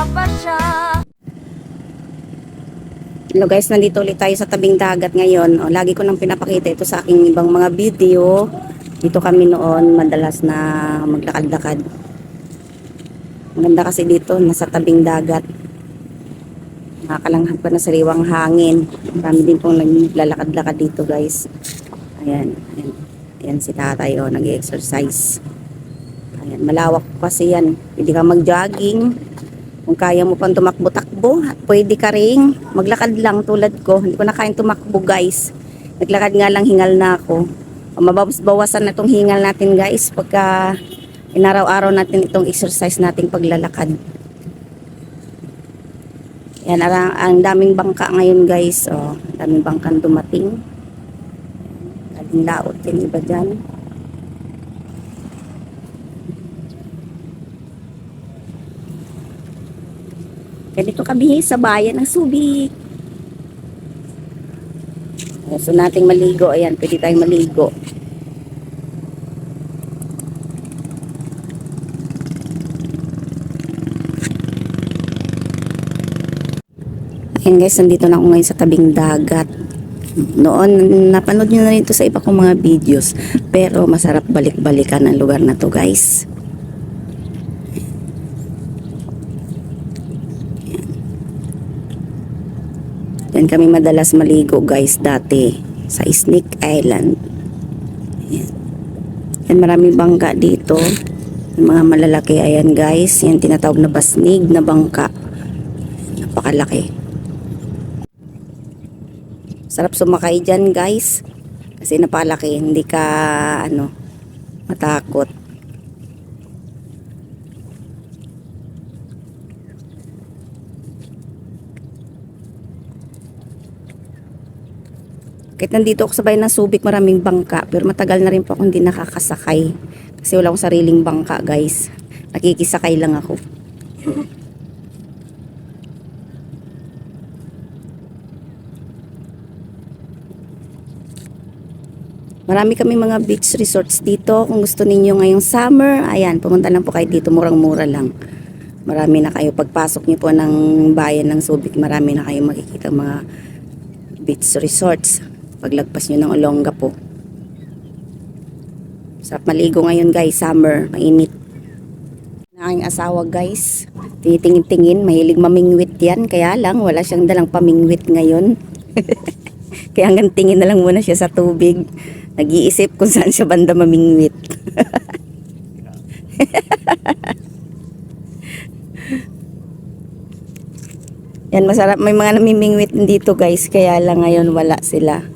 mapasya Hello guys, nandito ulit tayo sa tabing dagat ngayon. O, lagi ko nang pinapakita ito sa aking ibang mga video. Dito kami noon madalas na maglakad-lakad. Maganda kasi dito, nasa tabing dagat. Nakakalanghap ka na sariwang hangin. Marami din pong naglalakad-lakad dito guys. Ayan, ayan. Ayan si tatay o, nag-exercise. Ayan, malawak kasi yan. Pwede ka mag-jogging. Kung kaya mo pang tumakbo-takbo, pwede ka ring maglakad lang tulad ko. Hindi ko na kayang tumakbo guys. Naglakad nga lang, hingal na ako. O, Mabawas-bawasan na itong hingal natin guys pagka inaraw-araw natin itong exercise nating paglalakad. Yan, ang, ang daming bangka ngayon guys. O, daming bangkang dumating. Galing laot yung iba dyan. Ganito kami sa bayan ng Subic. Gusto nating maligo. Ayan, pwede tayong maligo. Ayan guys, nandito na ako ngayon sa tabing dagat. Noon, napanood nyo na rin ito sa iba kong mga videos. Pero masarap balik-balikan ang lugar na to guys. Yan kami madalas maligo guys dati sa Snake Island. Yan. Yan maraming bangka dito. Yung mga malalaki ayan guys. Yan tinatawag na basnig na bangka. Napakalaki. Sarap sumakay dyan guys. Kasi napalaki. Hindi ka ano matakot. Kahit nandito ako sa bayan ng Subic, maraming bangka. Pero matagal na rin po ako hindi nakakasakay. Kasi wala akong sariling bangka, guys. Nakikisakay lang ako. Marami kami mga beach resorts dito. Kung gusto ninyo ngayong summer, ayan, pumunta lang po kayo dito. Murang-mura lang. Marami na kayo. Pagpasok niyo po ng bayan ng Subic, marami na kayo makikita mga beach resorts paglagpas nyo ng Olonga po. Sarap maligo ngayon guys, summer, mainit. Ang aking asawa guys, tinitingin-tingin, mahilig mamingwit yan, kaya lang wala siyang dalang pamingwit ngayon. kaya hanggang tingin na lang muna siya sa tubig. Nag-iisip kung saan siya banda mamingwit. Yan, masarap. May mga namimingwit dito guys, kaya lang ngayon wala sila.